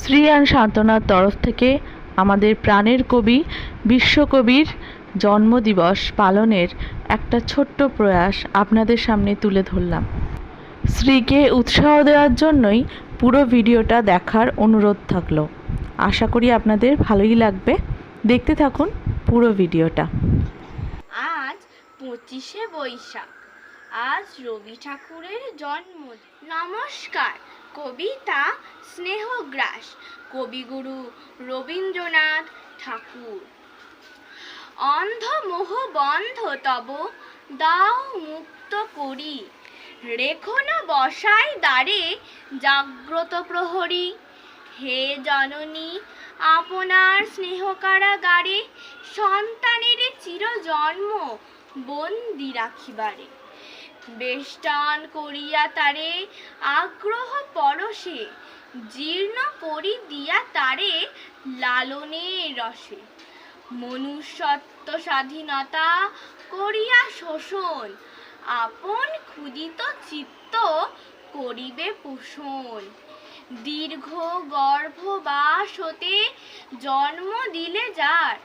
শ্রী আন সান্ত্বনার তরফ থেকে আমাদের প্রাণের কবি, বিশ্বকবির জন্মদিবস পালনের একটা ছোট্ট প্রয়াস আপনাদের সামনে তুলে ধরলাম। শ্রীকে উৎসাহ দেওয়ার জন্যই পুরো ভিডিওটা দেখার অনুরোধ থাকল। আশা করি আপনাদের ভালোই লাগবে। দেখতে থাকুন পুরো ভিডিওটা। আজ পঁচিশে বৈশাখ। আজ রবি ঠাকুরের জন্মদিন। নমস্কার। কবিতা স্নেহগ্রাস। কবিগুরু রবীন্দ্রনাথ ঠাকুর। অন্ধ মোহ বন্ধ তব, দাও মুক্ত করি। রেখো না বসাই দ্বারে জাগ্রত প্রহরী। হে জননী, আপনার স্নেহ কারাগারে সন্তানের চিরজন্ম বন্দি রাখিবারে। বেষ্টন করিয়া তারে আগ্রহ পরশে, জীর্ণ করি দিয়া তারে লালনে রসে। মনুষ্যত্ব স্বাধীনতা করিয়া শোষণ, আপন ক্ষুদিত চিত্ত করিবে পোষণ। দীর্ঘ গর্ভবাস হতে জন্ম দিলে যার,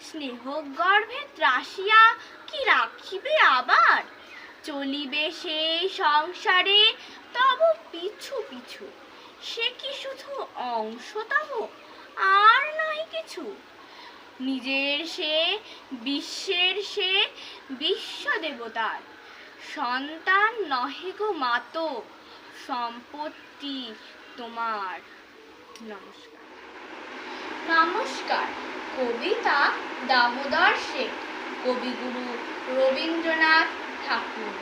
স্নেহ গর্ভে ত্রাসিয়া কি রাখিবে আবার? চলিবে সেই সংসারে, তব পিছু পিছু। সে কি শুধু অংশ তব, আর নয় কিছু? নিজের সে, বিশ্বের সে, বিশ্ব দেবতার। সন্তান নহে গো মাত সম্পত্তি তোমার। নমস্কার। নমস্কার। কবিতা দামোদর শেখ কবিগুরু রবীন্দ্রনাথ ঠাকুর।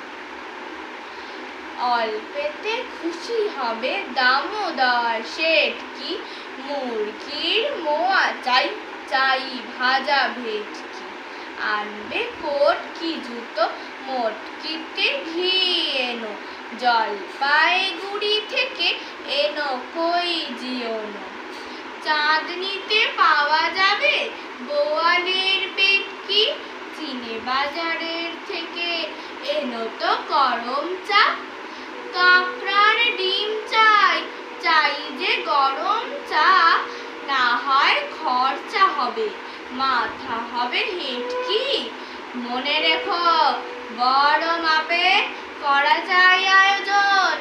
অল্পেতে খুশি হবে দামোদর শেঠ কি? মুরগির মোয়া চাই চাই ভাজা ভেটকি। আনবে কোট কি জুতো? মটকিতে ঘি এনো। জলপাইগুড়ি থেকে এনো, কই জিওনো? চাঁদনিতে পাওয়া যাবে বোয়ালের পেটকি। চিনে বাজারের থেকে এনো তো গরম চা। কাঁকড়ার ডিম চাই চাই যে গরম চা। না হয় খরচা হবে, মাথা হবে হেটকি। মনে রেখো, বড় মাপে করা যায় আয়োজন।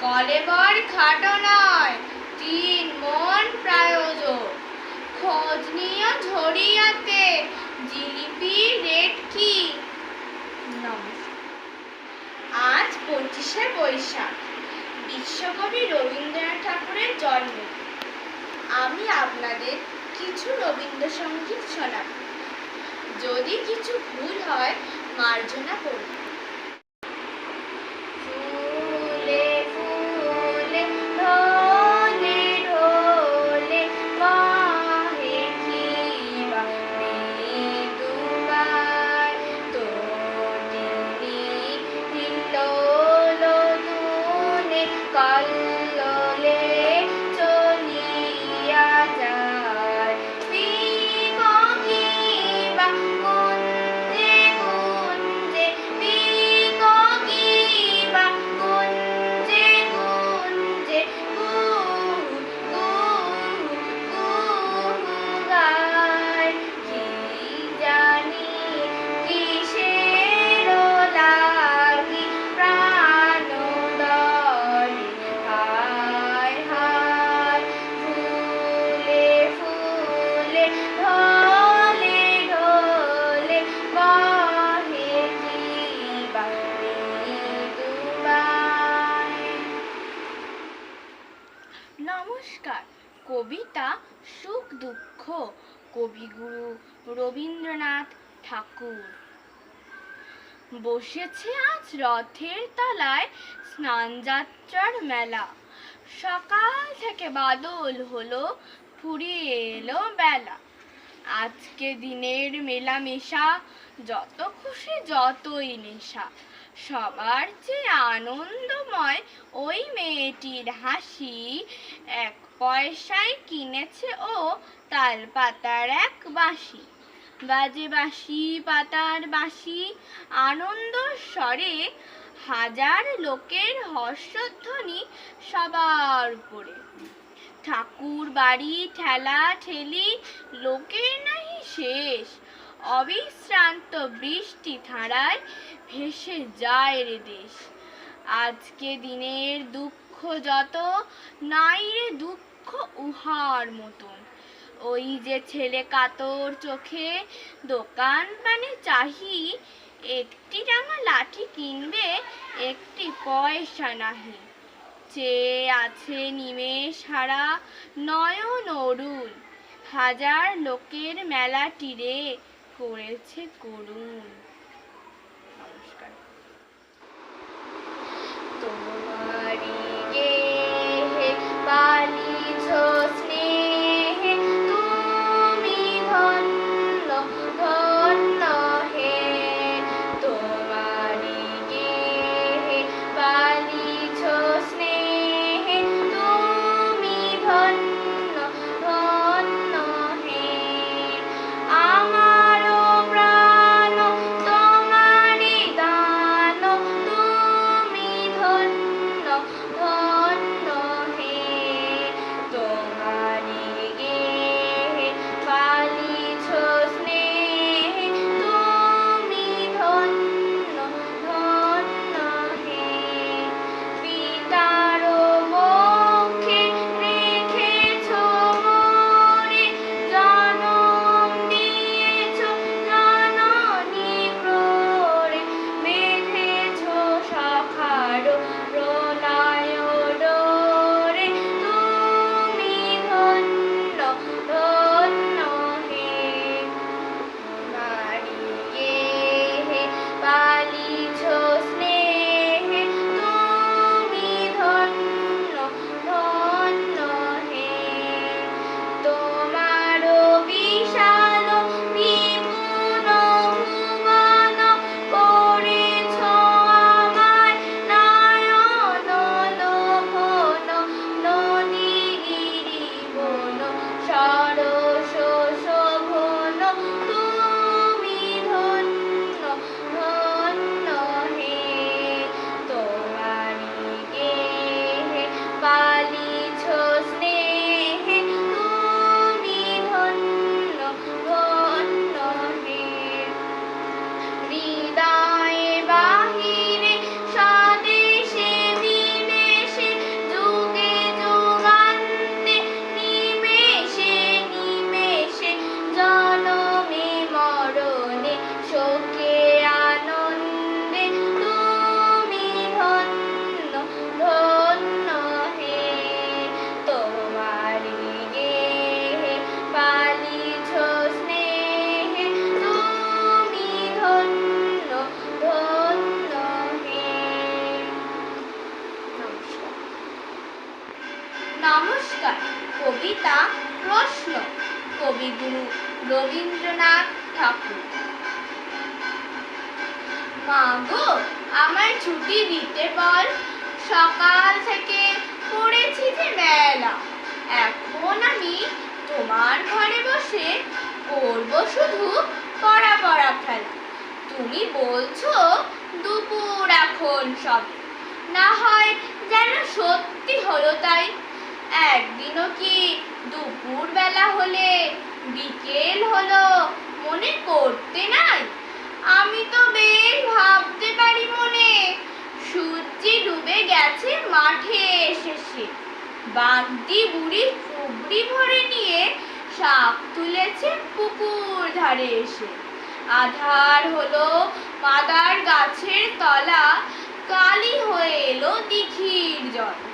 কলে বর খাটো নয়, তিন মন প্রয়োজন। খোঁজ নিও ঝরিয়াতে, জিলিপি রেট কি নমস্কার। আজ পঁচিশে বৈশাখ। বিশ্বকবি রবীন্দ্রনাথ ঠাকুরের জন্ম। আমি আপনাদের কিছু রবীন্দ্রসঙ্গীত শোনাব। যদি কিছু ভুল হয়, মার্জনা করুন। নমস্কার। কবিতা সুখ দুঃখ। কবিগুরু রবীন্দ্রনাথ ঠাকুর। বসেছে আজ রথের তলায় স্নানযাত্রার মেলা। সকাল থেকে বাদল হলো, ফুরিয়ে এলো বেলা। আজকে দিনের মেলামেশা, যত খুশি যতই নেশা। সবার চেয়ে আনন্দময় ওই মেয়েটির হাসি। এক পয়সায় কিনেছে ও তাল পাতার এক বাঁশি। বাজে বাঁশি, পাতার বাঁশি, আনন্দ স্বরে হাজার লোকের হর্ষধ্বনি সবার উপরে। ঠাকুর বাড়ি, ঠেলা ঠেলি, লোকের নাহি শেষ। অবিশ্রান্ত বৃষ্টি ধারায় ভেসে যায় রে দেশ। আজকে দিনের দুঃখ যত, নাই রে দুঃখ উহার মতন। ওই যে ছেলে কাতর চোখে দোকান পানে চাহি, একটি ডাঙা লাঠি কিনবে, একটি পয়সা নাহি। চেয়ে আছে নিমেষ হারা নয়ন অরুণ। হাজার লোকের মেলা টিরে করেছে করুণ। নমস্কার কবিতা, প্রশ্ন। কবিগুরু রবীন্দ্রনাথ ঠাকুর। মা গো, আমার ছুটি দিতে বল। সকাল থেকে পড়েছি যে মেলা। এখন আমি তোমার ঘরে বসে করব শুধু পড়া পড়া খেলা। তুমি বলছো দুপুর এখন সব। না হয় যেন সত্যি হলো তাই। একদিনও কি? দুপুর বেলা হলে, বিকেল হলো, মনে করতে নাই? আমি তো বেশ ভাবতে পারি মনে। সূর্যি ডুবে গেছে মাঠে এসেছে। বাগদি বুড়ি চুবড়ি ভরে নিয়ে শাক তুলেছে পুকুর ধারে এসে। আধার হলো মাদার গাছের তলা, কালি হয়ে এলো দিঘির জল।